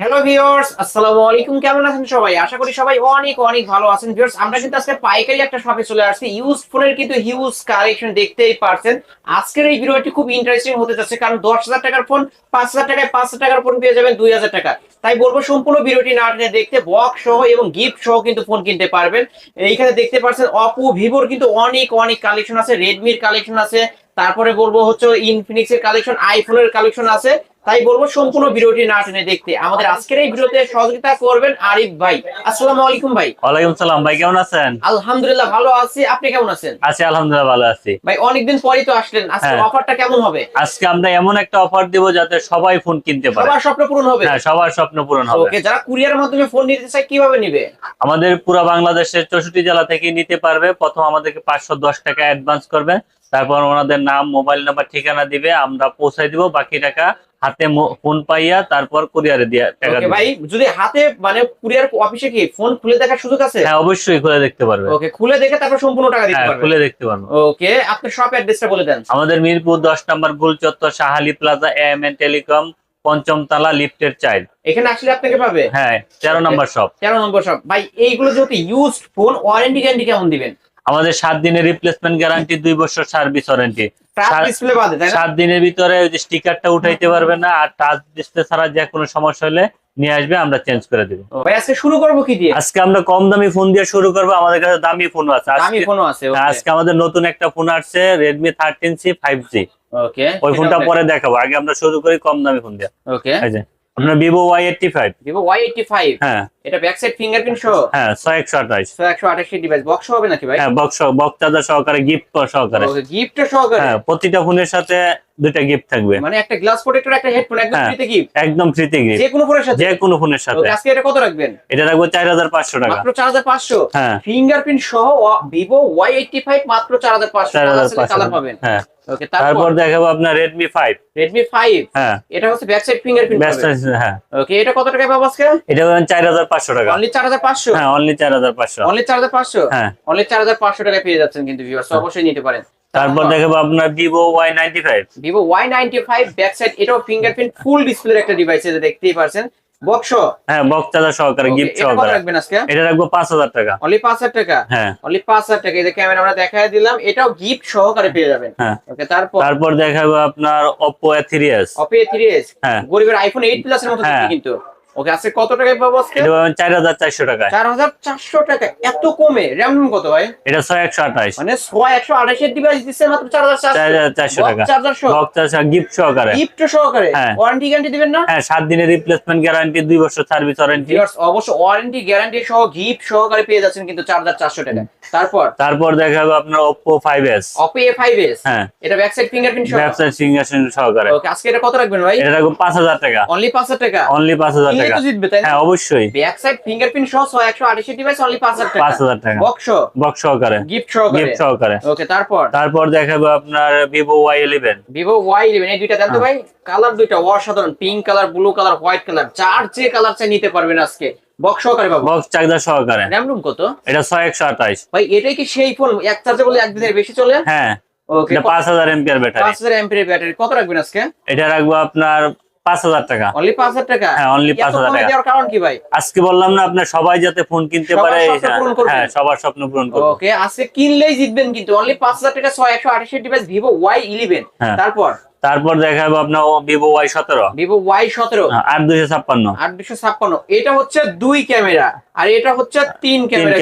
Hello viewers আসসালামু আলাইকুম। কেমন আছেন সবাই? আশা করি সবাই অনেক অনেক ভালো আছেন। ভিউয়ার্স আমরা কিন্তু আজকে পাইকারি একটা শপে চলে আসছি। ইউজ ফোনের কিন্তু হিউজ কালেকশন দেখতেই পারছেন। আজকের এই ভিডিওটি খুব ইন্টারেস্টিং হতে যাচ্ছে, কারণ দশ হাজার টাকার ফোন পাঁচ হাজার টাকায় পাঁচ হাজার টাকার ফোন পেয়ে যাবেন দুই হাজার টাকা। তাই বলব, সম্পূর্ণ ভিডিওটি না টেনে দেখতে বক্স সহ এবং গিফট সহ কিন্তু ফোন কিনতে পারবেন। এইখানে দেখতে পাচ্ছেন অপো ভিভোর কিন্তু অনেক অনেক কালেকশন আছে। রেডমির কালেকশন আছে। তারপরে বলব হচ্ছে ইনফিনিক্স এর কালেকশন আইফোনের কালেকশন আছে। তাই বলব সম্পূর্ণ ভিডিওটি না টেনে দেখতে। আমাদের আজকের এই ভিডিওতে সহযোগিতা করবেন আরিফ ভাই। আসসালামু আলাইকুম ভাই। ওয়ালাইকুম সালাম ভাই কেমন আছেন? আলহামদুলিল্লাহ ভালো আছি। আপনি কেমন আছেন? আছি আলহামদুলিল্লাহ ভালো আছি। ভাই অনেকদিন পরেই তো আসলেন। আজকে হ্যাঁ। অফারটা কেমন হবে? আজকে আমরা এমন একটা অফার দিব যাতে সবাই ফোন কিনতে পারে। সবার স্বপ্ন পূরণ হবে। হ্যাঁ সবার স্বপ্ন পূরণ হবে। ওকে যারা কুরিয়ার মাধ্যমে ফোন নিতে চায় কীভাবে নিবে? আমাদের পুরো বাংলাদেশের চৌষট্টি জেলা থেকে নিতে পারবে। প্রথম আমাদেরকে পাঁচশো দশ টাকা অ্যাডভান্স করবে। তারপর ওনাদের নাম মোবাইল নাম্বার ঠিকানা দিবে। আমরা পৌঁছাই দিব। বাকি টাকা হাতে ফোন পাইয়া তারপর কুরিয়ারে দিয়ে টাকা ভাই যদি হাতে মানে কুরিয়ার অফিসে কি ফোন খুলে দেখার সুযোগ আছে? হ্যাঁ অবশ্যই খুলে দেখতে পারবে। ওকে খুলে দেখে তারপর সম্পূর্ণ টাকা দিতে হ্যাঁ পারবে। খুলে দেখতে পারবে। ওকে আপনার শপ অ্যাড্রেসটা বলে দেন। আমাদের মিরপুর দশ নম্বর গুল চত্বর Shahali Plaza M N Telecom পঞ্চম তালা লিফটের চাইল্ড এখানে আসলে আপনাকে পাবে। হ্যাঁ তেরো নম্বর শপ তেরো নম্বর শপ ভাই এইগুলো যেহেতু ইউজড ফোন ওয়ারেন্টি গ্যারান্টি কেমন দিবেন? আমাদের সাত দিনের রিপ্লেসমেন্ট গ্যারান্টি দুই বছর সার্ভিস ওয়ারেন্টি সাত- দিনের ভিতরে ওই যে স্টিকারটা উঠাইতে পারবে না আর টাচ ডিসপ্লে ছাড়া যে কোনো সমস্যা হলে নিয়ে আসবে আমরা চেঞ্জ করে দিব। আজকে শুরু করব কি দিয়ে? আজকে আমরা কম দামি ফোন দিয়ে শুরু করব আমাদের কাছে দামি ফোন আছে। আজকে ফোনও আছে আজকে আমাদের নতুন একটা ফোন আসছে Redmi thirteen C five G okay ওই ফোনটা পরে দেখাবো আগে আমরা শুরু করি কম দামি ফোন দিয়ে। ওকে এই যে। আপনার Vivo Y eighty five Vivo Y eighty five হ্যাঁ। এটা ব্যাক সাইড ফিঙ্গারপ্রিন্ট সহ? হ্যাঁ ছয় একশো আঠাশ ছয় একশো আঠাশি ডিভাইস বক্স হবে নাকি ভাই? হ্যাঁ বক্স বক্স চার্জার সহকারে গিফট সহকারে। গিফট সহকারে? হ্যাঁ প্রতিটা ফোনের সাথে দুইটা গিফট থাকবে। মানে একটা গ্লাস প্রোটেক্টর একটা হেডফোন একদম হ্যাঁ। ফ্রিতে গিফট একদম ফ্রিতে গিফট যে কোনো ফোনের সাথে? যে কোনো ফোনের সাথে। আজকে এটা কত রাখবেন? এটা রাখব চার হাজার পাঁচশো টাকা। মাত্র চার হাজার পাঁচশো? হ্যাঁ। ফিঙ্গারপ্রিন্ট সহ এইটটি ফাইভ মাত্র চার হাজার পাঁচশো চার হাজার পাঁচশো কালার পাবেন। হ্যাঁ। ওকে তারপর? দেখাবো আপনার রেডমি ফাইভ রেডমি ফাইভ হ্যাঁ। এটা হচ্ছে ব্যাক সাইড ফিঙ্গারপ্রিন্ট হ্যাঁ। ওকে এটা কত টাকায় পাবো আজকে? এটা চার হাজার পাঁচশো টাকা। অনলি চার হাজার পাঁচশো? হ্যাঁ অনলি চার হাজার পাঁচশো। অনলি চার হাজার পাঁচশো? হ্যাঁ। অনলি চার হাজার পাঁচশো টাকায় পেয়ে যাচ্ছেন কিন্তু ভিউয়ার্স অবশ্যই নিতে পারেন। তারপর দেখাবো আপনার Vivo Y ninety five Vivo Y ninety five back side এটাও ফিঙ্গারপ্রিন্ট ফুল ডিসপ্লের একটা ডিভাইস এটা দেখতেই পারছেন। বক্স হ্যাঁ বক্স চার্জার সহকারে গিফট এটা সহকারে। রাখবেন আজকে? এটা রাখব পাঁচ হাজার টাকা। অনলি পাঁচ হাজার টাকা? হ্যাঁ। অনলি পাঁচ হাজার টাকা এই যে ক্যামেরা আমরা দেখাই দিলাম এটাও গিফট সহকারে পেয়ে যাবেন। হ্যাঁ। ওকে তারপর? তারপর দেখাবো আপনার এস অপে থ্রি এস হ্যাঁ। গরিবের আইফোন এইট প্লাস এর মতো হ্যাঁ। কিন্তু। ওকে আজকে কত টাকায় পাবো আজকে? এটা পাবেন চার হাজার চারশো টাকায় চার হাজার চারশো টাকা এত কমে। র্যাম কত ভাই? এটা ছয় একশো আঠাশ। মানে ছয় একশো আঠাশের ডিভাইস দিচ্ছে মাত্র চার হাজার চার হাজার চারশো টাকা। চার্জার সহ। বক্স চার্জার গিফট সহকারে। গিফট সহকারে। ওয়ারেন্টি গ্যারান্টি দিবেন না? হ্যাঁ সাত দিনের রিপ্লেসমেন্ট গ্যারান্টি দুই বছর সার্ভিস ওয়ারেন্টি অবশ্য ওয়ারেন্টি গ্যারান্টি সহ গিফট সহকারে পেয়ে যাচ্ছেন কিন্তু চার হাজার চারশো টাকা। তারপর? তারপর দেখাবো আপনার এস অপো এ ফাইভ হ্যাঁ। এটা ব্যাক সাইড ফিঙ্গারপ্রিন্ট সহ? ব্যবসায় সিংহাসন সহকারে। ওকে আজকে এটা কত রাখবেন ভাই? এটা রাখব পাঁচ হাজার টাকা। অনলি পাঁচ হাজার টাকা? অনলি পাঁচ হাজার কিনলে টাকা। তো জিতবে তাই হ্যাঁ অবশ্যই। ব্যাক সাইড ফিঙ্গারপ্রিন্ট সহ ছয় একশো আঠাশি ডিভাইস অনলি পাঁচ হাজার টাকা পাঁচ হাজার টাকা। বক্স বক্স সহকারে। গিফট সহকারে? গিফট সহকারে। ওকে তারপর? তারপর দেখাবো আপনার Vivo Y eleven Vivo Y eleven এই দুইটা জানতো ভাই? কালার দুইটা অসাধারণ। Pink colour blue colour white colour চার যে কালার চাই নিতে পারবেন আজকে। বক্স সহকারে পাবো। বক্স চার্জার সহকারে। র্যাম রুম কত? এটা ছয় একশো আঠাশ ভাই এটাই কি সেই ফোন এক চার্জে বলে একদিনের বেশি চলে? হ্যাঁ। ওকে এটা ব্যাটারি কত রাখবেন আজকে? এটা রাখব আপনার পাঁচ হাজার টাকা। অনলি পাঁচ হাজার টাকা? হ্যাঁ, এত 5,000 টাকা। কারণ কি ভাই? আজকে বললাম না আপনার সবাই যাতে ফোন কিনতে পারে হ্যাঁ সবার স্বপ্ন পূরণ করব ওকে আজকে কিনলেই জিতবেন কিন্তু। অনলি পাঁচ হাজার টাকা ডিভাইস হ্যাঁ। তারপর? তারপর দেখাবো আপনার ভিভো ওয়াই সতেরো। ভিভো ওয়াই সতেরো। আট দুইশো ছাপ্পান্ন। আট দুশো ছাপ্পান্ন। এটা হচ্ছে দুই ক্যামেরা। আর এটা হচ্ছে তিন ক্যামেরা।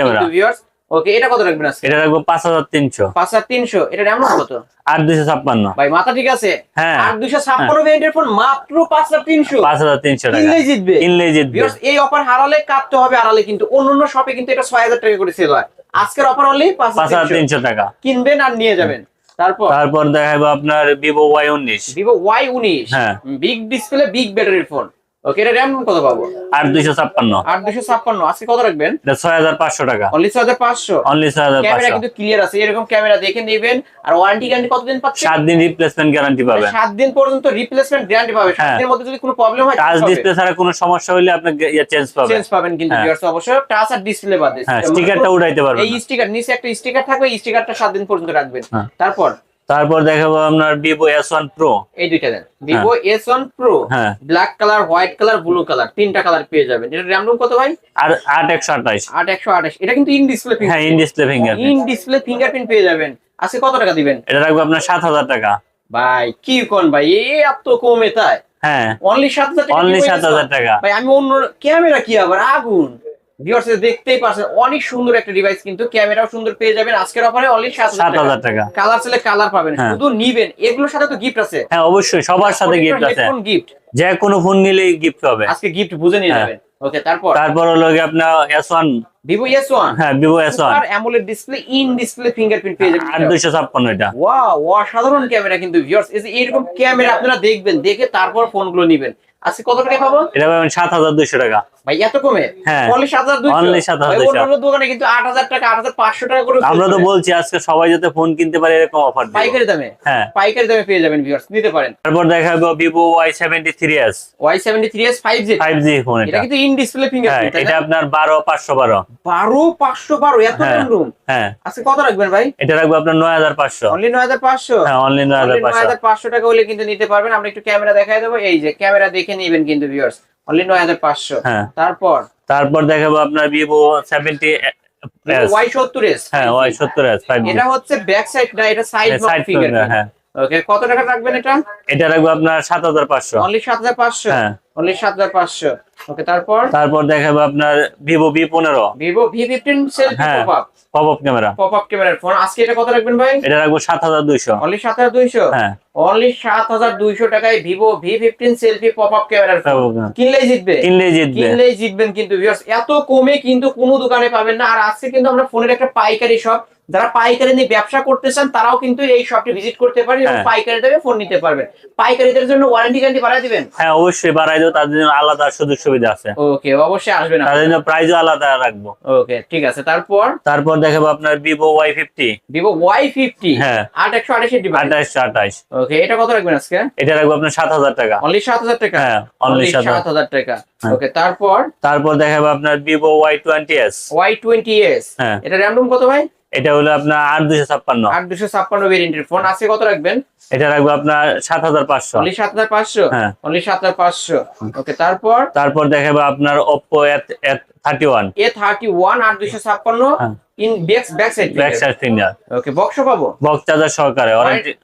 ওকে এটা কত রাখবেন এটা রাখব পাঁচ হাজার তিনশো। পাঁচ হাজার তিনশো। এটা র্যাম কত? আট ছাপ্পান্ন। ভাই মাথা ঠিক আছে? হ্যাঁ। দুশো ছাপ্পান্ন ভেরিয়েন্টের ফোন মাত্র পাঁচ হাজার তিনশো। পাঁচ হাজার তিনশো টাকা। কিনলেই জিতবে। কিনলেই জিতবে। এই অফার হারালে কাটতে হবে আড়ালে কিন্তু অন্য অন্য শপে কিন্তু এটা ছয় হাজার টাকা করে সেল হয়। আজকের অফার পাঁচ পাঁচ হাজার তিনশো টাকা। কিনবেন আর নিয়ে যাবেন। তারপর? তারপর দেখাবো আপনার ভিভো ওয়াই উনিশ। ভিভো ওয়াই উনিশ। হ্যাঁ। বিগ ডিসপ্লে বিগ ব্যাটারির ফোন ওকে এটা র্যাম কত পাবো? আট দুইশো ছাপ্পান্ন। আট দুশো ছাপ্পান্ন। আজকে কত রাখবেন? এটা ছয় হাজার পাঁচশো টাকা। অনলি ছয় হাজার পাঁচশো? অনলি ছয় হাজার ক্যামেরা কিন্তু ক্লিয়ার আছে এরকম ক্যামেরা দেখে নেবেন। আর ওয়ারেন্টি গ্যারান্টি কতদিন পাচ্ছেন সাত দিন রিপ্লেসমেন্ট গ্যারান্টি পাবেন সাত দিন পর্যন্ত রিপ্লেসমেন্ট গ্যারান্টি পাবে। সাত হ্যাঁ। দিনের মধ্যে যদি কোনো প্রবলেম হয় টাচ ডিসপ্লে ছাড়া কোনো সমস্যা হলে আপনি চেঞ্জ পাবেন। চেঞ্জ পাবেন কিন্তু হ্যাঁ। অবশ্যই টাচ আর ডিসপ্লে বাদে। হ্যাঁ স্টিকারটা উঠাইতে পারবেন এই স্টিকার নিচে একটা স্টিকার থাকবে এই স্টিকারটা সাত দিন পর্যন্ত রাখবেন। হ্যাঁ। তারপর তারপর দেখাবো আপনার ভিভো এস ওয়ান প্রো এই দুইটা দেন। ভিভো এস ওয়ান প্রো হ্যাঁ। Black colour white colour blue colour তিনটা কালার পেয়ে যাবেন। এটা র্যাম রোম কত ভাই? আর আট একশো আঠাইশ আট একশো আঠাশ। এটা কিন্তু ইন ডিসপ্লে হ্যাঁ in display finger in display fingerprint পেয়ে যাবেন। আজকে কত টাকা দিবেন? এটা রাখব আপনার সাত হাজার টাকা। ভাই কি কোন ভাই? এ এত কমে তাই। হ্যাঁ। অনলি সাত হাজার টাকা অনলি সাত হাজার টাকা। ভাই আমি অন্য ক্যামেরা কি আবার? আগুন। ভিউয়ার্স দেখতেই পাচ্ছেন অনেক সুন্দর একটা ডিভাইস কিন্তু ক্যামেরাও সুন্দর পেয়ে যাবেন। আজকের অফারে অনলি টাকা। কালার কালার পাবেন হ্যাঁ। শুধু নিবেন। এগুলোর সাথে তো গিফট আছে। হ্যাঁ অবশ্যই সবার সাথে গিফট আছে। গিফট যে কোনো ফোন নিলেই গিফট হবে। আজকে গিফট বুঝে নিয়ে হ্যাঁ। যাবেন ওকে তারপর? তারপর হলো আপনার হ্যাঁ আর ডিসপ্লে ইন ডিসপ্লে ফিঙ্গারপ্রিন্ট পেয়ে যাবেন। এটা। ওয়াও অসাধারণ ক্যামেরা কিন্তু ভিউয়ার্স এই যে এরকম ক্যামেরা আপনারা দেখবেন দেখে তারপর ফোনগুলো নিবেন। আজকে কত টাকা পাবো? এটা পাবেন সাত হাজার দুইশো টাকা। ভাই এত কমে? হ্যাঁ। অনলি সাত হাজার Only 7,200 অন্যান্য দোকানে কিন্তু আট হাজার টাকা আট হাজার পাঁচশো টাকা করে আমরা তো বলছি আজকে সবাই যাতে ফোন কিনতে পারে এরকম অফার পাইকারি দামে? হ্যাঁ। পাইকারি দামে পেয়ে যাবেন ভিউয়ার্স নিতে পারেন। তারপর দেখাবো Vivo Y seventy three S Y seventy three S five G five G phone এটা কিন্তু ইন ডিসপ্লে হ্যাঁ এটা আপনার বারো পাঁচশো বারো। বারো পাঁচশো বারো এত হ্যাঁ। রুম হ্যাঁ। আজকে কত রাখবেন ভাই? এটা রাখব আপনার নয় হাজার পাঁচশো। অনলি নয় হাজার পাঁচশো? হ্যাঁ অনলি নয় হাজার পাঁচশো। হাজার পাঁচশো টাকা হলে কিন্তু নিতে পারবেন। আমরা একটু ক্যামেরা দেখাই দেবো। এই যে ক্যামেরা দেখে নিবেন কিন্তু ভিউয়ার্স অনলি নয় হাজার পাঁচশো। হ্যাঁ। তারপর? তারপর দেখাবো আপনার ভিভো সেভেন্টি এস ওয়াই সত্তর এস হ্যাঁ ওয়াই সত্তর এস ফাইভ জি এটা হচ্ছে ব্যাক সাইড না এটা সাইড সাইড ফিঙ্গার হ্যাঁ। ওকে কত টাকা রাখবেন এটা? এটা রাখব আপনার সাত হাজার পাঁচশো। অনলি সাত হাজার পাঁচশো? হ্যাঁ। অনলি ওকে তারপর? তারপর দেখাবো আপনার সেলফি ক্যামেরা ক্যামেরার ফোন আজকে এটা কত রাখবেন ভাই? এটা রাখব সাত হাজার দুইশো। অনলি সাত হাজার দুইশো? হ্যাঁ। অনলি সাত হাজার দুইশো টাকায় সেলফি ক্যামেরার ফোন কিনলেই জিতবে। কিনলেই জিতবে। কিনলেই জিতবেন কিন্তু। এত কমে কিন্তু কোনো দোকানে পাবেন না। আর আজকে কিন্তু আমরা ফোনের একটা পাইকারি শপ যারা পাইকারি নিয়ে ব্যবসা করতে চান তারাও কিন্তু এই শপটি ভিজিট করতে পারেন এবং হ্যাঁ। পাইকারি দেবে ফোন নিতে পারবেন। পাইকারিদের জন্য ওয়ারেন্টি গ্যারান্টি বাড়ায় দিবেন? হ্যাঁ অবশ্যই বাড়াই দেবো তাদের জন্য আলাদা সুযোগ সুবিধা আছে। ওকে অবশ্যই আসবেন তাদের জন্য প্রাইজও আলাদা রাখব। ওকে ঠিক আছে। তারপর? তারপর দেখাবো আপনার Vivo Y fifty Vivo Y fifty হ্যাঁ। আট একশো আঠাশের ডিভাইস আঠাইশশো আঠাইশ ওকে এটা কত রাখবেন আজকে? এটা রাখব আপনার সাত হাজার টাকা। অনলি সাত হাজার টাকা? হ্যাঁ অনলি অনলি সাত সাত হাজার টাকা। হ্যাঁ। ওকে তারপর? তারপর দেখাবো আপনার Vivo Y twenty S Y twenty S হ্যাঁ। এটা র্যাম রোম কত ভাই? এটা হলো আপনার আট দুশো ছাপ্পান্ন। আট দুশো ছাপ্পান্ন ভেরিয়েন্টের ফোন আছে কত রাখবেন? এটা রাখব আপনার সাত হাজার পাঁচশো। অনলি সাত হাজার পাঁচশো? হ্যাঁ। অনলি সাত হাজার পাঁচশো। ওকে তারপর? তারপর দেখাবো আপনার ওপো 31 এ 31 আর 256 ইন বেক্স ব্যাক বক্স পাবো? বক্স চার্জার সহকারে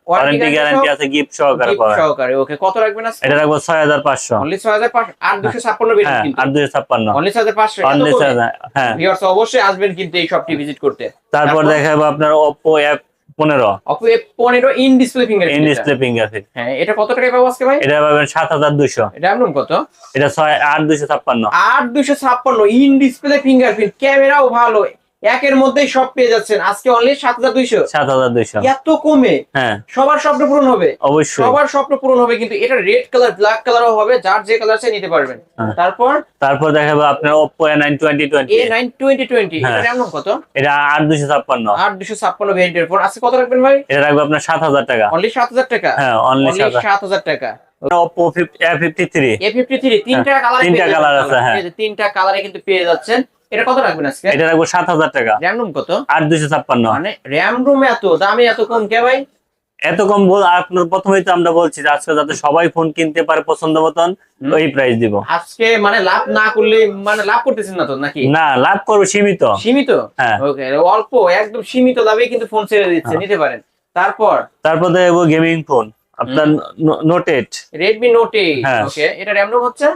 ওয়ারেন্টি গ্যারান্টি আছে গিফট সহকারে সহকারে ওকে কত রাখবেন হ্যাঁ। অবশ্যই আসবেন কিন্তু এই ভিজিট করতে। তারপর দেখাবো আপনার ওপো এফ পনেরো। পনেরো in display finger in display হ্যাঁ এটা কত টাকায় পাবো আজকে ভাই? এটা পাবেন সাত হাজার দুশো এটা এমন কত? এটা ছয় আট দুশো ছাপ্পান্ন। আট দুশো ছাপ্পান্ন ইন ডিসপ্লে ফিঙ্গারপ্রিন্ট ক্যামেরাও ভালো একের মধ্যেই সব পেয়ে যাচ্ছেন। আজকে অনলি সাত হাজার দুইশো। সাত হাজার দুইশো। এত কমে? হ্যাঁ। সবার স্বপ্ন পূরণ হবে। অবশ্যই। সবার স্বপ্ন পূরণ হবে কিন্তু এটা রেড কালার ব্ল্যাক কালারও হবে যার যে কালার চাই নিতে পারবেন হ্যাঁ। তারপর? তারপর দেখাবো আপনার Oppo A nine twenty twenty A nine twenty twenty. এটা এমন কত? এটা আট দুশো ছাপ্পান্ন। আট দুশো ছাপ্পান্ন ভেরিয়েন্টের ফোন আজকে কত রাখবেন ভাই? এটা রাখব আপনার সাত হাজার টাকা। অনলি সাত হাজার টাকা? হ্যাঁ অনলি অনলি সাত সাত হাজার টাকা। তিনটা কালার হ্যাঁ, তিনটা colour আছে, হ্যাঁ। তিনটা কালারে কিন্তু পেয়ে যাচ্ছেন। এটা কত রাখবেন আজকে? এটা রাখব সাত হাজার টাকা। র্যাম রুম কত? মানে র্যাম রুম এত দামে এত কম কে ভাই? এত কম বল আপনার প্রথমেই তো আমরা বলছি যে আজকে যাতে সবাই ফোন কিনতে পারে পছন্দ মতন ওই প্রাইস দিব। আজকে মানে লাভ না করলে মানে লাভ করতেছেন না তো নাকি? না লাভ করব সীমিত। সীমিত? হ্যাঁ। ওকে অল্প একদম সীমিত লাভে কিন্তু ফোন ছেড়ে দিচ্ছে হ্যাঁ। নিতে পারেন। তারপর? তারপর দেখব গেমিং ফোন আপনার Note eight Redmi Note eight হ্যাঁ। ওকে এটা র্যাম রুম হচ্ছে?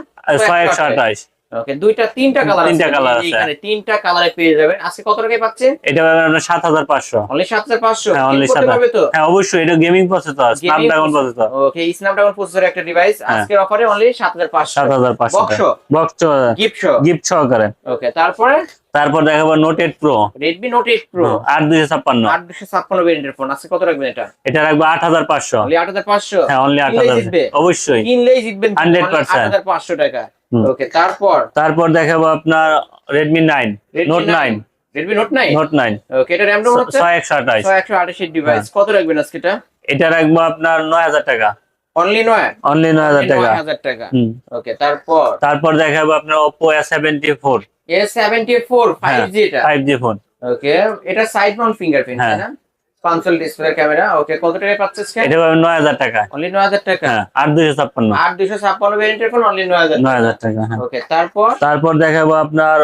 ছয় একশো আঠাশ। ওকে দুইটা তিনটা কালার তিনটা colour আছে। এখানে তিনটা কালারে পেয়ে যাবেন। আজকে কত টাকায় পাচ্ছেন? এটা পাবেন আপনার সাত হাজার পাঁচশো। অনলি হ্যাঁ, only 7,500 হ্যাঁ অবশ্যই এটা gaming processor Snapdragon processor okay Snapdragon processor একটা ডিভাইস। আজকের অফারে only box box gift gift সহকারে। ওকে তারপরে? তারপর দেখাবো Note eight Pro Redmi Note eight Pro আট দুশো ছাপ্পান্ন। আট দুশো ছাপ্পান্ন ভেরিয়েন্টের ফোন আজকে কত রাখবেন এটা? এটা রাখব আট হাজার পাঁচশো। আট হাজার পাঁচশো? হ্যাঁ অনলি আট হাজার। অবশ্যই। কিনলেই জিতবেন। 100% আট হাজার পাঁচশো টাকা। ওকে তারপর? তারপর দেখাবো আপনার Redmi nine Note nine Redmi Note nine Note nine okay এটা র্যাম রোম হচ্ছে? ছয় একশো আঠাশ। ছয় একশো আঠাশের ডিভাইস। কত রাখবেন আজকে এটা? এটা রাখব আপনার নয় হাজার টাকা। অনলি নয়? অনলি নয় হাজার টাকা। নয় হাজার টাকা। ওকে তারপর? তারপর দেখাবো আপনার সেভেন্টি ফোর ফাইভ জি এটা। ফাইভ জি ফোন ওকে এটা সাইড মাউন্ট ফিঙ্গারপ্রিন্ট তাই হ্যাঁ। না? পাঁচশো ডিসপ্লে ক্যামেরা ওকে কত টাকায় পাচ্ছে এটা পাবেন নয় হাজার টাকা। অনলি টাকা? হ্যাঁ আট দুশো ছাপ্পান্ন। আট দুশো ছাপ্পান্ন ভ্যারিয়েন্টের ফোন অনলি নয় হাজার নয় হাজার টাকা হ্যাঁ। ওকে তারপর? তারপর দেখাবো আপনার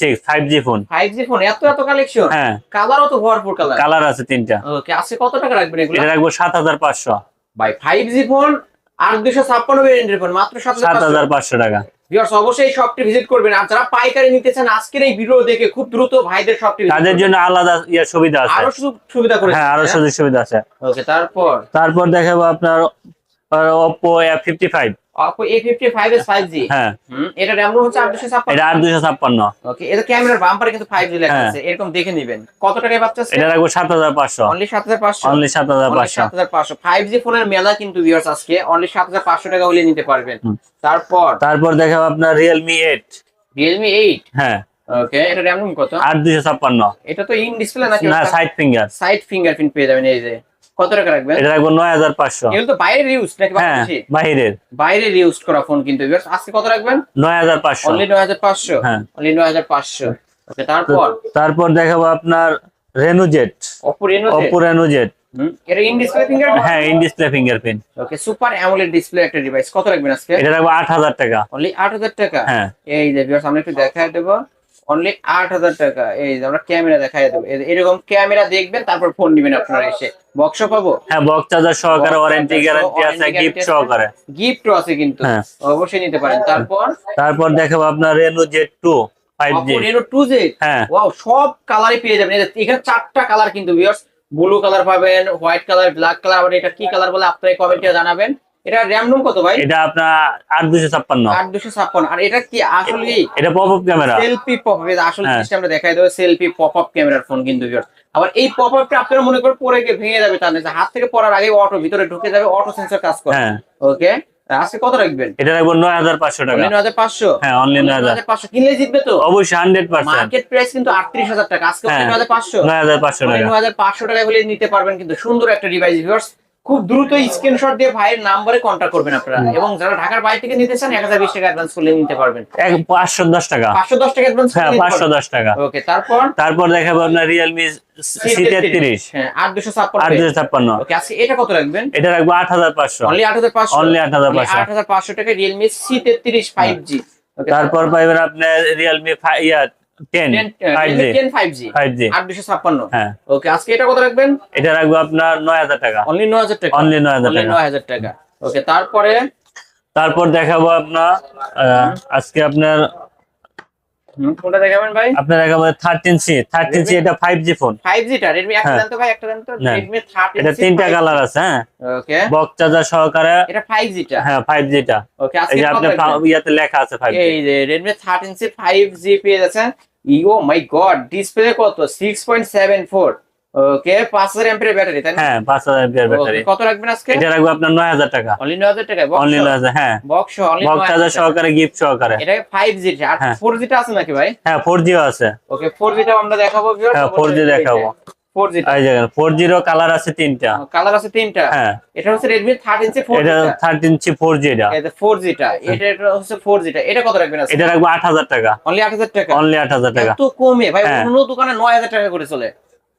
six five G phone five G phone এত এত কালেকশন হ্যাঁ। কালারও তো ভরপুর কালার কালার আছে তিনটা। ওকে আজকে কত টাকা রাখবেন এগুলো? এটা রাখব সাত হাজার পাঁচশো। ভাই ফাইভ জি ফোন আট দুশো ছাপ্পান্ন ভ্যারিয়েন্টের ফোন মাত্র সাত সাত হাজার পাঁচশো টাকা। ভিউয়ার্স অবশ্যই শপটি ভিজিট করবেন। আর যারা পাইকারি নিতে চান আজকের এই ভিডিও দেখে খুব দ্রুত ভাইদের শপটি তাদের জন্য আলাদা ইয়ে সুবিধা আছে। আরও সুবিধা করে হ্যাঁ আরও সুযোগ সুবিধা আছে। ওকে তারপর? তারপর দেখাবো আপনার ফিফটি ফাইভ Oppo A55 এর 5G হ্যাঁ। এটা RAM হচ্ছে 856 এটা আট দুশো ছাপ্পান্ন। ওকে এটা ক্যামেরার বাম্পারে কিন্তু 5G লেখা হ্যাঁ। আছে এরকম দেখে নেবেন। কত টাকায় পাচ্ছে এটা রাখব সাত হাজার পাঁচশো। অনলি 7500 অনলি সাত হাজার অনলি পাঁচশো। 7500 5G ফোনের মেলা কিন্তু ভিউয়ার্স আজকে অনলি 7500 টাকা হলে নিতে পারবেন। তারপর? তারপর দেখাবো আপনার রিয়েলমি এইট Realme 8 হ্যাঁ। ওকে এটা RAM কত? আট দুশো ছাপ্পান্ন। এটা তো ইন ডিসপ্লে নাকি না সাইড ফিঙ্গার সাইড ফিঙ্গারপ্রিন্ট পেয়ে যাবেন এই যে। কত টাকা রাখবেন? এটা রাখব নয় হাজার পাঁচশো। এগুলো তো বাইরের ইউজ নাকি হ্যাঁ বাংলাদেশি? বাইরের। ইউজ করা ফোন কিন্তু। আজকে কত রাখবেন? নয় হাজার পাঁচশো। অনলি 9500 হ্যাঁ। অনলি 9500 ওকে তারপর? তারপর দেখাবো আপনার Reno Z Oppo Reno Z। Oppo Reno Z এটা ইন ডিসপ্লে ফিঙ্গারপ্রিন্ট হ্যাঁ in display fingerprint okay super AMOLED display একটা ডিভাইস কত রাখবেন আজকে? এটা রাখব আট হাজার টাকা। অনলি 8000 টাকা? হ্যাঁ। এই যে ভিউয়ার্স আমরা একটু দেখায় দেব। অনলি 8000 টাকা। এই যে আমরা ক্যামেরা দেখায় দেব। এরকম ক্যামেরা দেখবেন তারপর ফোন নেবেন আপনারা এসে। বক্স পাবো? হ্যাঁ বক্স চার্জার সহকারে ওয়ারেন্টি গ্যারান্টি আছে গিফট সহকারে। গিফটও আছে কিন্তু। হ্যাঁ। অবশ্যই নিতে পারেন। তারপর? তারপর দেখাবো আপনার Reno Z two five G Oppo Reno 2Z হ্যাঁ। ওয়াও সব কালারই পেয়ে যাবেন। এখানে চারটা কালার কিন্তু ভিউয়ার্স ব্লু কালার পাবেন হোয়াইট কালার ব্ল্যাক কালার আবার এটা কি কালার বলে আপনারা কমেন্টে জানাবেন। এটা র্যাম রুম কত ভাই? এটা আপনার আট দুশো ছাপ্পান্ন। আট দুশো ছাপ্পান্ন। আর এটা কি আসলেই এটা pop up camera selfie pop up আসল হ্যাঁ। আমরা দেখাই দেবো সেলফি পপ আপ ক্যামেরার ফোন কিন্তু viewers। আবার এই পপ আপটা আপনারা মনে করেন পরে গিয়ে ভেঙে যাবে তার নিচে হাত থেকে পড়ার আগে অটো ভিতরে ঢুকে যাবে অটো সেন্সর কাজ করে। হ্যাঁ। ওকে আজকে কত রাখবেন? এটা রাখব নয় হাজার পাঁচশো টাকা। নয় হাজার পাঁচশো? হ্যাঁ অনলি নয় হাজার। পাঁচশো। কিনলে জিতবে তো? অবশ্যই হান্ড্রেড পার্সেন্ট মার্কেট প্রাইস কিন্তু আটত্রিশ হাজার টাকা। আজকে হ্যাঁ। নয় হাজার পাঁচশো। নয় হাজার পাঁচশো নয় হাজার পাঁচশো টাকা হলে নিতে পারবেন কিন্তু সুন্দর একটা ডিভাইস ভিউয়ার্স খুব দ্রুত স্ক্রিনশট দিয়ে ভাইয়ের নাম্বারে কন্ট্যাক্ট করবেন আপনারা। এবং যারা ঢাকার বাইরে থেকে নিতে চান এক হাজার বিশ টাকা অ্যাডভান্স করলে নিতে পারবেন। এক পাঁচশো দশ টাকা। পাঁচশো দশ টাকা অ্যাডভান্স হ্যাঁ পাঁচশো দশ টাকা। ওকে তারপর? তারপর দেখাবো আপনার সি তেত্রিশ। হ্যাঁ আট দুশো আট ছাপ্পান্ন দুশো ছাপ্পান্ন। ওকে আজকে এটা কত রাখবেন? এটা রাখব আট হাজার পাঁচশো। অনলি আট হাজার পাঁচশো? Only 8,500 আট হাজার পাঁচশো টাকা রিয়েলমি সি তেত্রিশ ফাইভ জি তারপর পাইবেন আপনার রিয়েলমি ইয়া ten five G five G five G আট দুশো ছাপ্পান্ন। হ্যাঁ। ওকে আজকে এটা কত রাখবেন? এটা রাখব আপনার নয় হাজার টাকা। অনলি নয় হাজার টাকা? অনলি নয় হাজার টাকা। নয় হাজার টাকা। ওকে তারপরে? তারপর দেখাবো আপনার আজকে আপনার কোনটা দেখাবেন ভাই? আপনার দেখাবো থার্টিন সি থার্টিন সি এটা ফাইভ ফোন ফাইভ জিটা রেডমি একটা হ্যাঁ। ভাই একটা। এটা তিনটা কালার আছে হ্যাঁ। ওকে চার্জার সহকারে। এটা হ্যাঁ জিটা ওকে আজকে ইয়াতে লেখা আছে এই যে সি পেয়ে যাচ্ছেন। ইও মাই গড ডিসপ্লে কত? Six point seven four okay পাঁচ হাজার এমপির ব্যাটারি তাই না হ্যাঁ পাঁচ হাজার এমপিআর ব্যাটারি কত রাখবেন আজকে এটা রাখব আপনার নয় হাজার টাকা অনলি টাকা অনলি হ্যাঁ বক্স অনলি বক্স চার্জার সহকারে গিফট সহকারে এটা ফাইভ জি আর হ্যাঁ। ফোর আছে নাকি ভাই হ্যাঁ আছে ওকে আমরা দেখাবো হ্যাঁ, 4G দেখাবো। ফোর জিটা এই দেখেন কালার আছে তিনটা কালার আছে তিনটা হ্যাঁ এটা হচ্ছে রেডমি থার্টিন সি ফোর এটা এটা এটা ফোর জিটা এটা এটা হচ্ছে ফোর জিটা এটা কত রাখবেন এটা রাখব আট হাজার টাকা অনলি আট হাজার টাকা অনলি আট হাজার টাকা এত কমে ভাই হ্যাঁ। অন্য দোকানে নয় হাজার টাকা করে চলে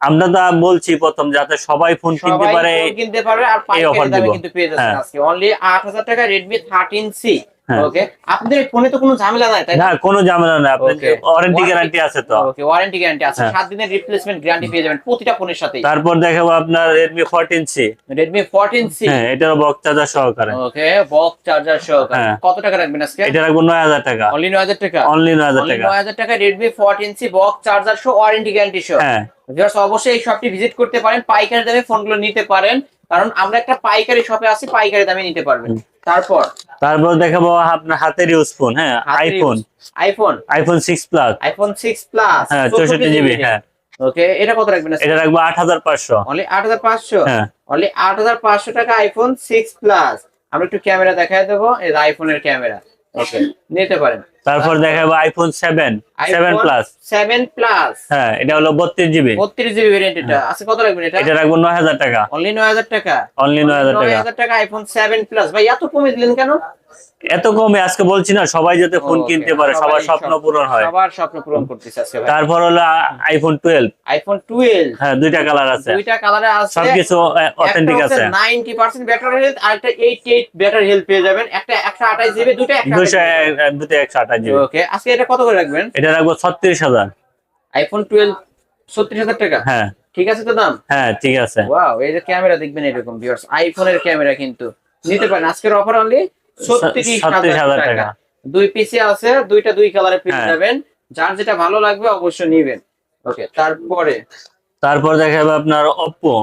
আমরা তো বলছি প্রথম যাতে সবাই ফোন কিনতে পারে কিনতে পারবে আর পাঁচ পাইকারি দামে কিন্তু পেয়ে যাচ্ছেন হ্যাঁ। আজকে অনলি আট হাজার টাকা রেডমি থার্টিন সি। ওকে আপনাদের ফোনে তো কোনো ঝামেলা নাই তাই না? কোনো ঝামেলা নেই। Okay. ওয়ারেন্টি গ্যারান্টি আছে তো? ওকে ওয়ারেন্টি গ্যারান্টি আছে। হ্যাঁ। সাত দিনের রিপ্লেসমেন্ট গ্যারান্টি পেয়ে যাবেন প্রতিটা ফোনের সাথে তারপর দেখাবো আপনার সি রেডমি ফোরটিন সি হ্যাঁ এটারও বক্স চার্জার সহকারে। ওকে বক্স চার্জার সহ হ্যাঁ। কত টাকা রাখবেন আজকে? এটা রাখব নয় হাজার টাকা। অনলি নয় হাজার টাকা? অনলি নয় হাজার অনলি টাকা। নয় হাজার টাকা Redmi fourteen C box charger সহ ওয়ারেন্টি গ্যারান্টি সহ হ্যাঁ। ভিউয়ার্স অবশ্যই এই শপটি ভিজিট করতে পারেন। পাইকারি দামে ফোনগুলো নিতে পারেন। কারণ আমরা একটা পাইকারি শপে আছি পাইকারি দামে নিতে পারবেন। তারপর তারপর দেখাবো আপনার হাতের ইউজ ফোন হ্যাঁ iPhone iPhone iPhone six plus iPhone six plus হ্যাঁ চৌষট্টি জিবি হ্যাঁ। ওকে এটা কত রাখবেন? এটা রাখব আট হাজার পাঁচশো। অনলি আট হাজার পাঁচশো? হ্যাঁ। অনলি আট হাজার পাঁচশো টাকা আইফোন সিক্স প্লাস আমরা একটু ক্যামেরা দেখাই দেবো এই আইফোনের ক্যামেরা। ওকে নিতে পারেন। তারপর দেখাবো iPhone seven seven plus seven plus হ্যাঁ এটা হলো বত্রিশ জিবি বত্রিশ জিবি ভেরিয়েন্ট এটা। আছে কত লাগবে এটা? এটা রাখব নয় হাজার টাকা। অনলি নয় হাজার টাকা? অনলি টাকা। আইফোন প্লাস ভাই এত কমে দিলেন কেন? এত কমে আজকে বলছি না সবাই যাতে ফোন কিনতে পারে সবার স্বপ্ন পূরণ হয়। সবার স্বপ্ন পূরণ করতেছে আজকে ভাই। তারপর হলো আইফোন টুয়েলভ আইফোন টুয়েলভ হ্যাঁ দুইটা কালার আছে। দুইটা কালারে আছে। সবকিছু অথেন্টিক আছে। নাইনটি পার্সেন্ট ব্যাটারি হেলথ আর একটা এইট এইট ব্যাটারি হেলথ পেয়ে যাবেন। একটা একশো আঠাশ জিবি দুটো দুশো দুটো একশো আঠাশ জিবি ওকে আজকে এটা কত করে রাখবেন? এটা রাখব ছত্রিশ হাজার। আইফোন টুয়েলভ ছত্রিশ হাজার টাকা? হ্যাঁ। ঠিক আছে তো দাম? হ্যাঁ ঠিক আছে। ওয়াও এই যে ক্যামেরা দেখবেন এরকম ভিউয়ার্স আইফোনের ক্যামেরা কিন্তু। নিতে পারেন আজকের অফার অনলি ছত্রিশ হাজার টাকা। দুই পিসি আছে দুইটা দুই কালারে পেয়ে হ্যাঁ। যাবেন যার যেটা ভালো লাগবে অবশ্যই নিবেন। ওকে তারপরে? তারপর দেখাবো আপনার ওপ্পো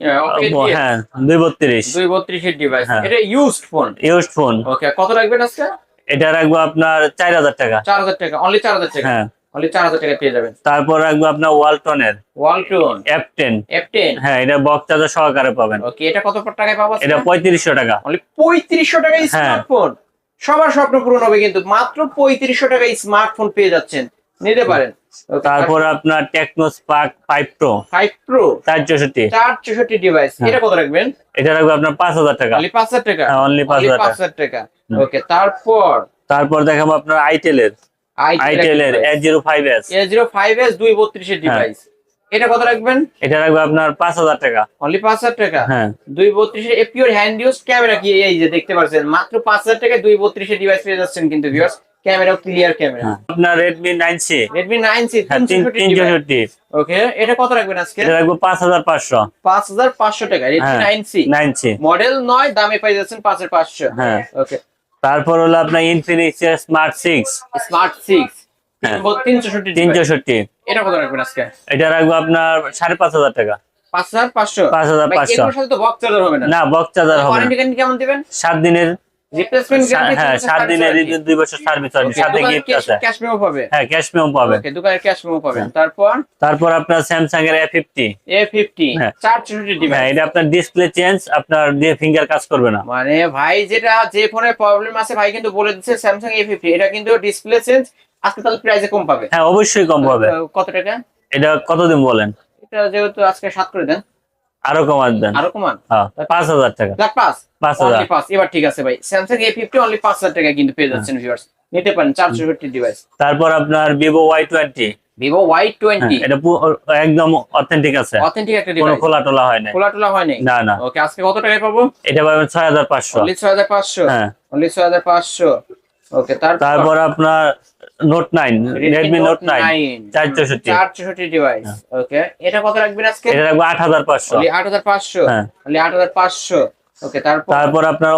হ্যাঁ দুই বত্রিশ দুই বত্রিশের ডিভাইস হ্যাঁ। এটা ইউজড ফোন ফোন ওকে কত রাখবেন আজকে? এটা রাখব আপনার চার হাজার টাকা। চার হাজার টাকা অনলি চার হাজার টাকা? হ্যাঁ। অনলি চার হাজার টাকা পেয়ে যাবেন। তারপর রাখব আপনার ওয়ালটনের Walton F ten F ten হ্যাঁ এটা বক্স চার্জার সহকারে পাবেন। ওকে এটা কত টাকায় পাবো এটা পঁয়ত্রিশশো টাকা। অনলি পঁয়ত্রিশশো টাকায় হ্যাঁ। স্মার্টফোন সবার স্বপ্ন পূরণ হবে কিন্তু মাত্র পঁয়ত্রিশশো টাকায় স্মার্টফোন পেয়ে যাচ্ছেন। নিতে পারেন। তারপর আপনার Tecno Spark five Pro five Pro চার চৌষট্টি। চার চৌষট্টি ডিভাইস হ্যাঁ। এটা কত রাখবেন? এটা রাখব আপনার পাঁচ হাজার টাকা। অনলি পাঁচ হাজার টাকা? হ্যাঁ, only 5,000 পাঁচ হাজার টাকা। ওকে তারপর? তারপর দেখাবো আপনার আইটেলের আইটেলের eight zero five S A zero five S দুই বত্রিশের ডিভাইস এটা কত রাখবেন? এটা রাখব আপনার পাঁচ হাজার টাকা। অনলি পাঁচ হাজার টাকা? হ্যাঁ। দুই বত্রিশের পিওর হ্যান্ড ইউজ ক্যামেরা কি এই যে দেখতে পাচ্ছেন? মাত্র পাঁচ হাজার টাকায় দুই বত্রিশের ডিভাইস পেয়ে যাচ্ছেন কিন্তু ভিউয়ার্স ক্যামেরা ক্লিয়ার ক্যামেরা। আপনার সি হ্যাঁ তিন তিন চৌষট্টি ওকে এটা কত রাখবেন আজকে? এটা রাখব পাঁচ হাজার পাঁচশো। পাঁচ হাজার পাঁচশো টাকা Redmi. Nine C nine C model নয় দামে পাই যাচ্ছেন পাঁচ হাজার পাঁচশো। হ্যাঁ। ওকে তারপর হলো আপনার Infinix smart six smart six হ্যাঁ। এটা কত রাখবেন আজকে? এটা রাখব আপনার সাড়ে পাঁচ হাজার টাকা। পাঁচ হাজার পাঁচশো? পাঁচ হাজার পাঁচশো। এগুলোর সাথে তো বক্স চার্জার হবে না। না বক্স চার্জার হবে না। কেমন দিবেন? সাত দিনের রিপ্লেসমেন্ট হ্যাঁ দিনের বছর সার্ভিস হবে সাথে গিফট আছে। ক্যাশ মেমো পাবে হ্যাঁ ক্যাশ মেমো পাবে ওকে ক্যাশ মেমো পাবেন। হ্যাঁ। তারপর? তারপর আপনার স্যামসাং এর হ্যাঁ। হ্যাঁ এটা আপনার ডিসপ্লে চেঞ্জ আপনার দিয়ে ফিঙ্গার কাজ করবে না। মানে ভাই যেটা যে প্রবলেম আছে ভাই কিন্তু বলে দিচ্ছে স্যামসাং এ ফিফটি এটা কিন্তু ডিসপ্লে চেঞ্জ আজকে তাহলে প্রাইসে কম পাবে। হ্যাঁ অবশ্যই কম পাবে। কত টাকা? এটা কতদিন বলেন? এটা যেহেতু আজকে সাত করে দেন। আরও কমার দেন। আরও কমান? হ্যাঁ পাঁচ হাজার টাকা। পাঁচ পাঁচ হাজার। পাঁচ এবার ঠিক আছে ভাই স্যামসাং এ ফিফটি অনলি পাঁচ হাজার টাকা কিন্তু পেয়ে যাচ্ছেন ভিউয়ার্স নিতে পারেন চার চৌষট্টি ডিভাইস তারপর আপনার Vivo Y twenty Vivo Y twenty এটা একদম অথেন্টিক আছে। অথেন্টিক একটা কোনো খোলা টোলা হয় না খোলা টোলা হয়নি না না। ওকে আজকে কত টাকায় পাবো? এটা পাবেন ছয় হাজার পাঁচশো। অনলি ছয় হাজার পাঁচশো? হ্যাঁ। অনলি ছয় হাজার পাঁচশো। ওকে তারপর আপনার note nine Redmi note nine চার চৌষট্টি। চার ডিভাইস ওকে এটা কত রাখবেন আজকে? এটা রাখব আট হাজার পাঁচশো। অনলি আট হাজার পাঁচশো? হ্যাঁ। অনলি আট হাজার পাঁচশো। ওকে তারপর? তারপর আপনার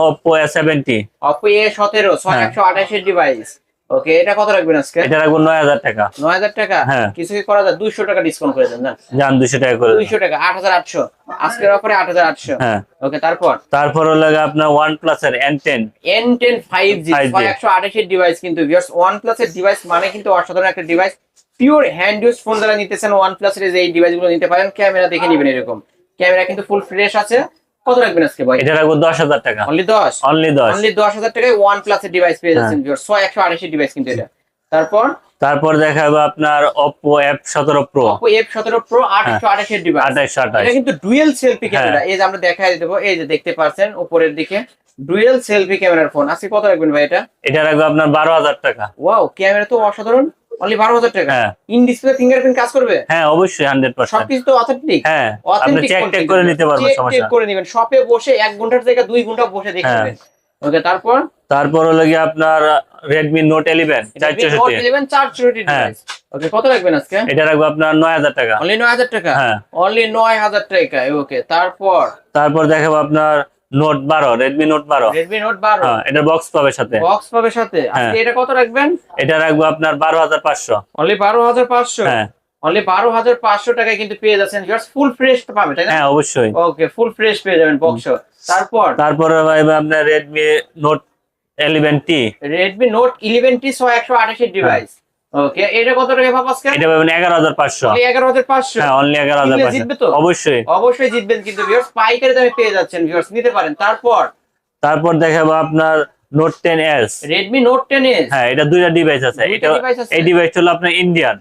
সতেরো ছয় হ্যাঁ। একশো আঠাশের ডিভাইস ওকে এটা কত রাখবেন আজকে? এটা রাখব নয় হাজার টাকা। নয় হাজার টাকা? হ্যাঁ। কিছু কি করা যায়? দুইশো টাকা ডিসকাউন্ট করে দেন না? যান দুশো টাকা করে দুইশো টাকা আট হাজার আটশো। আজকের অফারে আট হাজার আটশো। হ্যাঁ। ওকে তারপর? তারপর হলো আপনার প্লাস এর ten N ten five G 5G একশো আঠাশের ডিভাইস কিন্তু ভিউয়ার্স ওয়ান প্লাসের ডিভাইস মানে কিন্তু অসাধারণ একটা device pure hand use phone যারা নিতেছেন ওয়ান প্লাসের এই ডিভাইসগুলো নিতে পারেন। ক্যামেরা দেখে নিবেন এরকম। ক্যামেরা কিন্তু ফুল ফ্রেশ আছে। কত রাখবেন আজকে ভাই? এটা রাখব দশ হাজার টাকা। অনলি দশ? অনলি দশ। অনলি দশ হাজার টাকায় ওয়ান প্লাসের ডিভাইস পেয়ে যাচ্ছেন একশো আঠাশের ডিভাইস কিন্তু এটা। তারপর? তারপর দেখাবো আপনার এফ সতেরো pro Oppo F17 Pro 828 device আঠাইশো আঠাইশ এটা কিন্তু ডুয়েল সেলফি। ক্যামেরা এই যে আমরা দেখাই দেবো এই যে দেখতে পাচ্ছেন উপরের দিকে। ডুয়েল সেলফি ক্যামেরার ফোন আজকে কত রাখবেন ভাই এটা? এটা রাখব আপনার বারো হাজার টাকা। ওয়াও ক্যামেরা তো অসাধারণ। অনলি বারো হাজার টাকা। হ্যাঁ। ইন ডিসপ্লে ফিঙ্গারপ্রিন্ট কাজ করবে? হ্যাঁ অবশ্যই হান্ড্রেড পার্সেন্ট সবকিছু তো অথেন্টিক হ্যাঁ আপনি চেক টেক করে নিতে পারবেন সমস্যা করে নেবেন। শপে বসে এক ঘণ্টার জায়গায় দুই ঘণ্টা বসে দেখে হ্যাঁ। নেবেন। ওকে তারপর? তারপর হলো গিয়ে আপনার চৌষট্টি ইলেভেন চার চৌষট্টি হ্যাঁ। ডিভাইস ওকে কত রাখবেন আজকে? এটা রাখব আপনার নয় হাজার টাকা। অনলি নয় হাজার টাকা? হ্যাঁ। অনলি নয় হাজার টাকা ওকে তারপর? তারপর দেখাবো আপনার নোট বারো রেডমি নোট বারো। রেডমি নোট বারো। হ্যাঁ এটা বক্স পাবে সাথে। বক্স পাবে সাথে। আজকে হ্যাঁ। এটা কত রাখবেন? এটা রাখব আপনার বারো হাজার পাঁচশো। অনলি বারো হাজার পাঁচশো? হ্যাঁ। অনলি বারো হাজার পাঁচশো টাকায় কিন্তু পেয়ে যাচ্ছেন। জাস্ট ফুল ফ্রেশ পাবে তাই না? হ্যাঁ অবশ্যই। ওকে ফুল ফ্রেশ পেয়ে যাবেন বক্স তারপর? তারপরে পাবে আপনার Redmi note eleven T Redmi note eleven T ছয় একশো আঠাশের ডিভাইস ওকে এটা কত টাকা পাবো আজকে? এটা পাবেন এগারো হাজার পাঁচশো। অনলি হ্যাঁ অনলি জিতবে তো? অবশ্যই। অবশ্যই জিতবেন কিন্তু ভিউয়ার্স পাইকারি দামে পেয়ে যাচ্ছেন ভিউয়ার্স নিতে পারেন। তারপর? তারপর দেখাবো আপনার note ten S Redmi note ten S হ্যাঁ এটা দুইটা ডিভাইস আছে। এটা এই ডিভাইস হলো আপনার ইন্ডিয়ান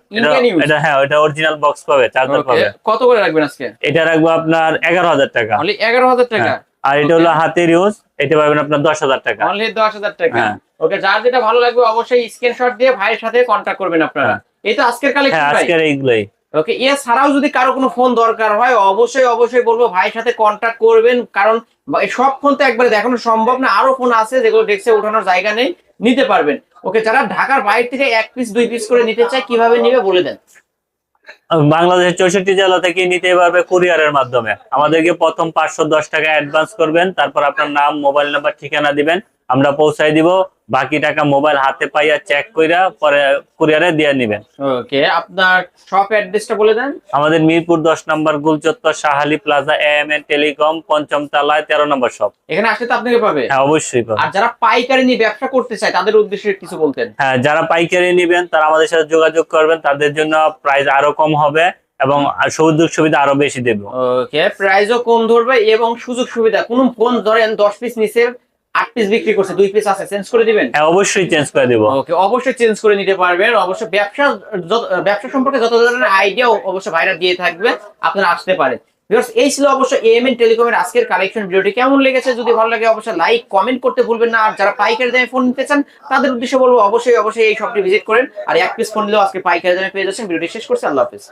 এটা হ্যাঁ এটা অরিজিনাল বক্স পাবে চার্জার পাবে। কত করে রাখবেন আজকে? এটা রাখব আপনার এগারো হাজার টাকা। অনলি এগারো হাজার টাকা? হ্যাঁ। আর এটা হলো হাতের ইউজ এটা পাবেন আপনার দশ হাজার টাকা। অনলি দশ হাজার টাকা। হ্যাঁ। ওকে যার যেটা ভালো লাগবে অবশ্যই স্ক্রিনশট দিয়ে ভাইয়ের সাথে কন্ট্যাক্ট করবেন আপনারা। হ্যাঁ। এই তো আজকের হ্যাঁ কালেকশন ভাই? আজকের এইগুলোই। ওকে এছাড়াও যদি কারও কোনো ফোন দরকার হয় অবশ্যই অবশ্যই বলব ভাইয়ের সাথে কন্ট্যাক্ট করবেন কারণ সব ফোন তো একবারে দেখানো সম্ভব না আরও ফোন আছে যেগুলো ডেস্কে ওঠানোর জায়গা নেই নিতে পারবেন। ওকে যারা ঢাকার বাইরে থেকে এক পিস দুই পিস করে নিতে চায় কীভাবে নিবে বলে দেন। বাংলাদেশের চৌষট্টি জেলা থেকে নিতে পারবে কুরিয়ারের মাধ্যমে। আমাদেরকে প্রথম পাঁচশো দশ টাকা অ্যাডভান্স করবেন তারপর আপনার নাম মোবাইল নাম্বার ঠিকানা দিবেন। আমরা পৌঁছাই দিব। বাকি টাকা মোবাইল হাতে পাইয়া চেক কইরা পরে কুরিয়ারে দিয়ে নিবেন। ওকে আপনার শপ অ্যাড্রেসটা বলে দেন। আমাদের মিরপুর দশ নম্বর গুলচত্বর Shahali plaza M N telecom পঞ্চম তলায় তেরো নম্বর শপ এখানে আসলে তো আপনাকে পাবে। হ্যাঁ অবশ্যই পাবেন। আর যারা পাইকারি নিয়ে ব্যবসা করতে চায় তাদের উদ্দেশ্যে কিছু বলতেন। হ্যাঁ যারা পাইকারি নেবেন তারা আমাদের সাথে যোগাযোগ করবেন তাদের জন্য প্রাইস আরও কম হবে এবং সুযোগ সুবিধা আরও বেশি দেবো। ওকে প্রাইসও কম ধরবে এবং সুযোগ সুবিধা কোন ফোন ধরেন দশ পিস নিচে আট পিস বিক্রি করছে দুই পিস আছে চেঞ্জ করে দিবেন? হ্যাঁ অবশ্যই চেঞ্জ করে দেবো। ওকে অবশ্যই চেঞ্জ করে নিতে পারবেন। অবশ্যই ব্যবসা ব্যবসা সম্পর্কে যত ধরনের আইডিয়া অবশ্যই ভাইরা দিয়ে থাকবে আপনারা আসতে পারেন। এই ছিল অবশ্য এএমএন টেলিকমের আজকের কালেকশন ভিডিওটি। কেমন লেগেছে? যদি ভালো লাগে অবশ্যই লাইক কমেন্ট করতে ভুলবেন না। আর যারা পাইকারি দামে ফোন নিতে চান তাদের উদ্দেশ্যে বলব অবশ্যই অবশ্যই এই শপটি ভিজিট করেন। আর এক পিস ফোন নিলেও আজকে পাইকারি দামে পেয়ে যাচ্ছেন। ভিডিওটি শেষ করছি। আল্লাহ হাফিজ।